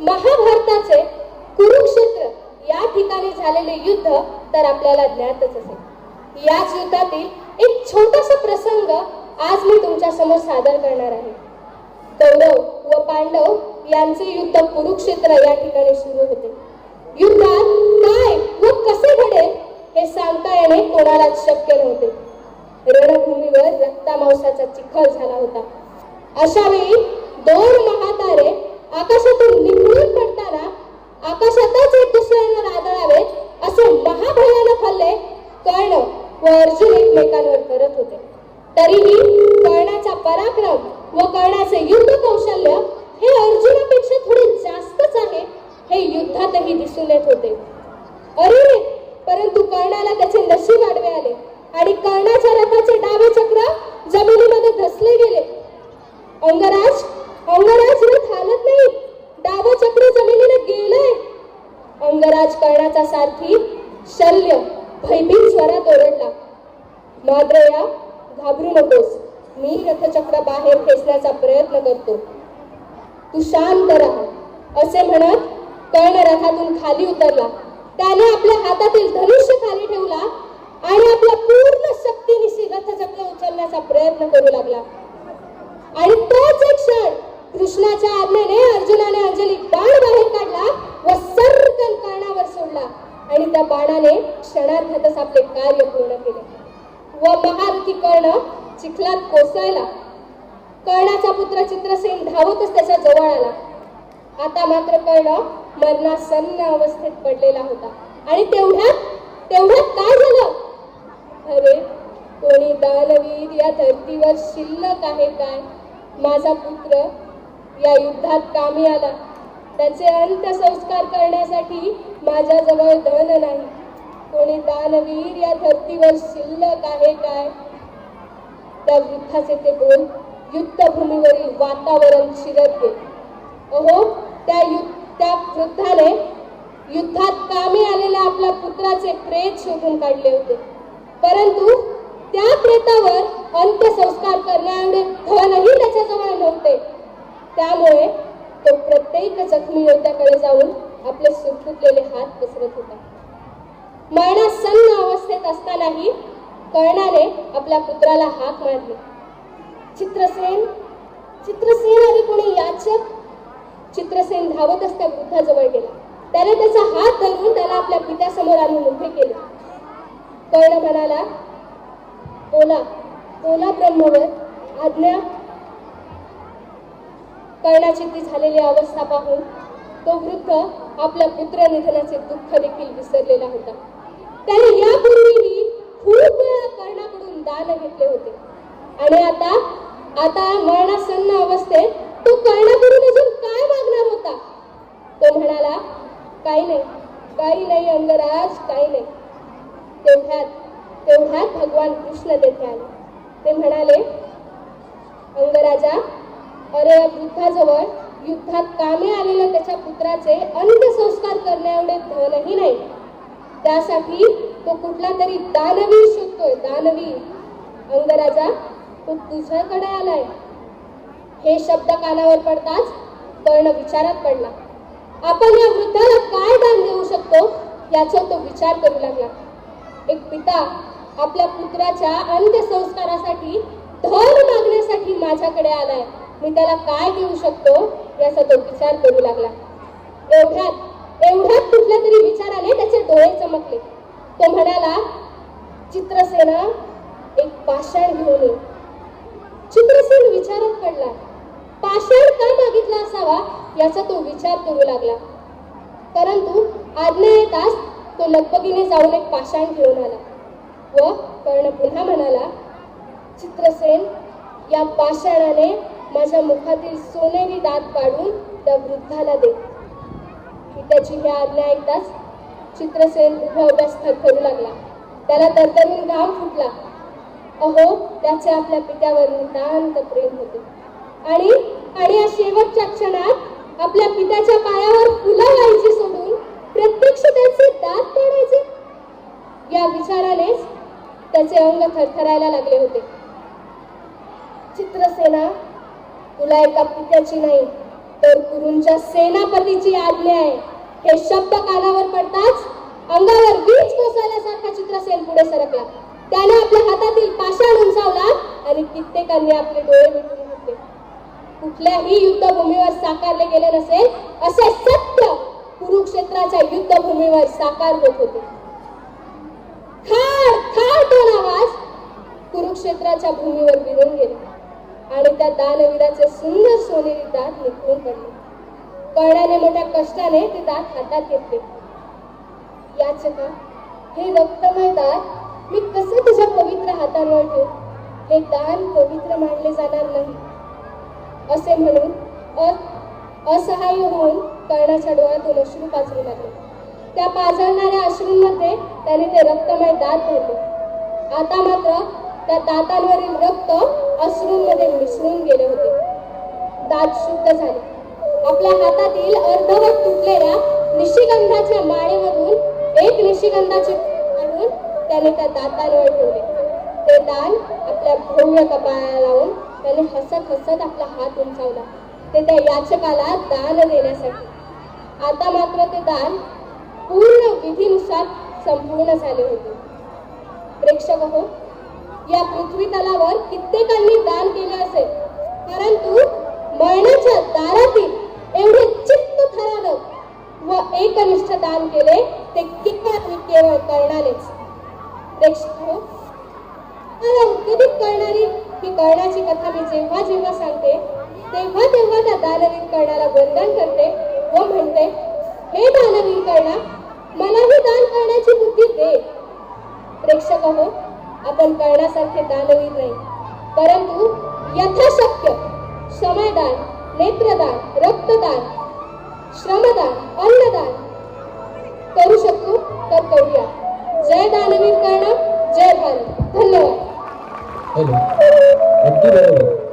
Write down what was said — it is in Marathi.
महाभारताचे कुरुक्षेत्र या ठिकाणी झालेले युद्ध तर आपल्याला ज्ञातच असेल. याच युद्धातील एक छोटासा प्रसंग आज मी तुमच्यासमोर सादर करणार आहे. कौरव व पांडव यांचे युद्ध कुरुक्षेत्र या ठिकाणी सुरू होते. युद्धात काय व कसे घडेल हे सांगता येणे कोणालाच शक्य नव्हते. रणभूमीवर रक्ता मांसाचा चिखल झाला होता. अशा वेळी दोन महातारे आकाशातून निखळून पडताना आकाशातच एक दुसऱ्यांना आदळावे असे महाभयानक हल्ले कर्ण व अर्जुन एकमेकांवर करत होते. तरीही कर्णाचा पराक्रम व कर्णाचे युद्ध कौशल्य हे अर्जुनापेक्षा थोडे जास्तच आहे हे युद्धातही दिसून येत होते. अरे परंतु कर्णाला त्याचे नशीब आडवे आले आणि कर्णा राजकारणाचा सारथी शल्य भयभीत स्वरात ओरडला. माद्रया घाबरू नकोस. मी रथचक्र बाहेर खेचण्याचा प्रयत्न करतो. तू शांत राहा. असे म्हणत कर्ण रथातून खाली उतरला. त्याने आपल्या हातातील धनुष्य खाली ठेवला आणि आपल्या पूर्ण शक्तीनिशी रथचक्र उचलण्याचा प्रयत्न करू लागला. आणि तोच एक क्षण कृष्णाच्या आज्ञेने अर्जुनाने अंजली बाण बाहेर काढला व सर्कन कर्णावर सोडला आणि त्या बाणाने क्षणार्थातच आपले कार्य पूर्ण केले. व महारथी कर्ण चिखलात कोसळला. कर्णाचा पुत्र चित्रसेन धावतच त्याच्याजवळ आला. आता मात्र कर्ण मरणासन्न अवस्थेत पडलेला होता. आणि तेवढ्यात तेवढ्यात काय झालं? अरे कोणी दानवीर या धर्तीवर शिल्लक आहे काय? माझा पुत्र या युद्धात कामी आला. त्याचे अंत्यसंस्कार करण्यासाठी माझ्याजवळ धन नाही. कोणी दानवीर या धर्तीवर शिल्लक आहे काय? त्या वृद्धाचे ते बोल युद्धभूमीवरील वातावरण शिरत गेले. अहो त्या यु त्या वृद्धाने युद्धात कामी आलेल्या आपल्या पुत्राचे प्रेत शोधून काढले होते. परंतु त्या प्रेतावर अंत्यसंस्कार करण्याएवढे धनही त्याच्याजवळ नव्हते. त्यामुळे तो प्रत्येक जखमी योद्ध्याकडे जाऊन आपले सुटफुटलेले हात पसरत होता. मरणासन्न अवस्थेत असतानाही कर्णाने आपल्या पुत्राला हाक मारली. चित्रसेन चित्रसेन आणि कोणी याचक? चित्रसेन धावतच त्या वृद्धाजवळ गेला. त्याने त्याचा हात धरून त्याला आपल्या पित्यासमोर आणून उभे केले. कर्ण म्हणाला बोला बोला ब्रह्मवर आज्ञा. कर्णाची ती झालेली अवस्था पाहून तो वृद्ध आपल्या पुत्र निधनाचे दुःख देखील विसरलेला होता. त्याने यापूर्वीही खूप वेळा कर्णाकडून दान घेतले होते. आणि आता आता मरणासन्न अवस्थेत तो कर्णाकडून अजून काय मागणार होता? तो म्हणाला काही नाही काही नाही अंगराज काही नाही. तेवढ्यात तेवढ्यात भगवान कृष्ण तेथे आले. ते म्हणाले अंगराजा अरे या वृद्धाजवळ युद्धात कामे आलेल्या त्याच्या पुत्राचे अंत्यसंस्कार करण्या एवढे धनही नाही. त्यासाठी तो कुठला तरी दानवीर शोधतोय. दानवीर अंगराजा तो तुझ्याकडे आलाय. हे शब्द कानावर पडताच कर्ण विचारात पडला. आपण या वृद्धाला काय दान देऊ शकतो याचा तो विचार करू लागला. एक पिता आपल्या पुत्राच्या अंत्यसंस्कारासाठी धन मागण्यासाठी माझ्याकडे आलाय. मी त्याला काय देऊ शकतो याचा तो विचार करू लागला. एवढ्यात एवढ्यात कुठल्या तरी विचाराने त्याचे डोळे चमकले. तो म्हणाला चित्रसेना एक पाषाण घेऊन ये. चित्रसेन विचारात पडला. पाषाण का मागितला असावा याचा तो विचार करू लागला. परंतु आज्ञा येताच तो लगबगीने जाऊन एक पाषाण घेऊन आला व कर्ण पुन्हा म्हणाला चित्रसेन या पाषाणाने माझ्या मुखातील सोनेरी दात काढून त्या वृद्धाला दे. त्याची ही आज्ञा ऐकताच चित्रसेन उभ्या उभ्या थरथरू लागला. त्याला तरतरून घाम फुटला. अहो त्याचे आपल्या पित्यावर नितांत प्रेम होते. आणि आणि या शेवटच्या क्षणात आपल्या पित्याच्या पायावर फुलं व्हायची सोडून प्रत्यक्ष त्याचे दात काढायचे. या विचारानेच त्याचे अंग थरथरायला लागले होते. चित्रसेना तुला एका पित्याची नाही तर गुरुंच्या सेनापतीची आज्ञा आहे. हे शब्द कानावर पडताच अंगावर वीज कोसळल्यासारखा चित्रसेन पुढे सरकला. त्याने आपल्या हातातील पाषाण उंचावला आणि कित्येकांनी आपले डोळे मिटून घेतले. कुठल्याही युद्धभूमीवर साकारले गेले नसेल असे सत्य कुरुक्षेत्राच्या युद्धभूमीवर साकार होत होते. खाड खाड दोन आवाज कुरुक्षेत्राच्या भूमीवर विरून गेले. आणि त्या दानवीराचे सुंदर सोनेरी दात निघून पडले. कर्णाने मोठ्या कष्टाने ते दात हातात घेतले. याचका हे रक्तमय दात मी कसे तुझ्या पवित्र हातांवर ठेवू? हे दान पवित्र मानले जाणार नाही. असे म्हणून अ- असहाय्य होऊन कर्णाच्या डोळ्यातून अश्रू पाजरू लागले. त्या पाजळणाऱ्या अश्रूंमध्ये त्याने ते रक्तमय दात धरले. आता मात्र त्या दातांवरील रक्त अश्रूंमध्ये मिसळून गेले होते. दात शुद्ध झाले. आपल्या हातातील अर्धवट तुटलेल्या निशिगंधाच्या माळेमधून एक निशिगंधाचे काढून त्याने त्या दातांवर ठेवले. ते दान आपल्या भव्य कपाळाला लावून त्याने हसत हसत आपला हात उंचावला. ते त्या याचकाला दान देण्यासाठी. आता मात्र ते दान पूर्ण विधीनुसार संपूर्ण झाले होते. प्रेक्षक हो या पृथ्वी तलावर कित्येकांनी दान केले असेल. परंतु मरणाच्या दारातील एवढे चित्त थरारक व एकनिष्ठ दान केले ते केवळ केवळ करणारेच. मला हो, करणारी ही कर्णाची कथा मी जेव्हा जेव्हा सांगते तेव्हा तेव्हा त्या दानवीर कर्णाला वंदन करते व म्हणते हे दानवीर कर्णा मलाही दान करण्याची बुद्धी दे. प्रेक्षक हो आपण करण्यासारखे दानवीर नाही. परंतु यथाशक्य समयदान नेत्रदान रक्तदान श्रमदान अन्नदान करू शकतो तर करूया. जय दानवीर कर्ण जय भारत. धन्यवाद. अगदी बरोबर.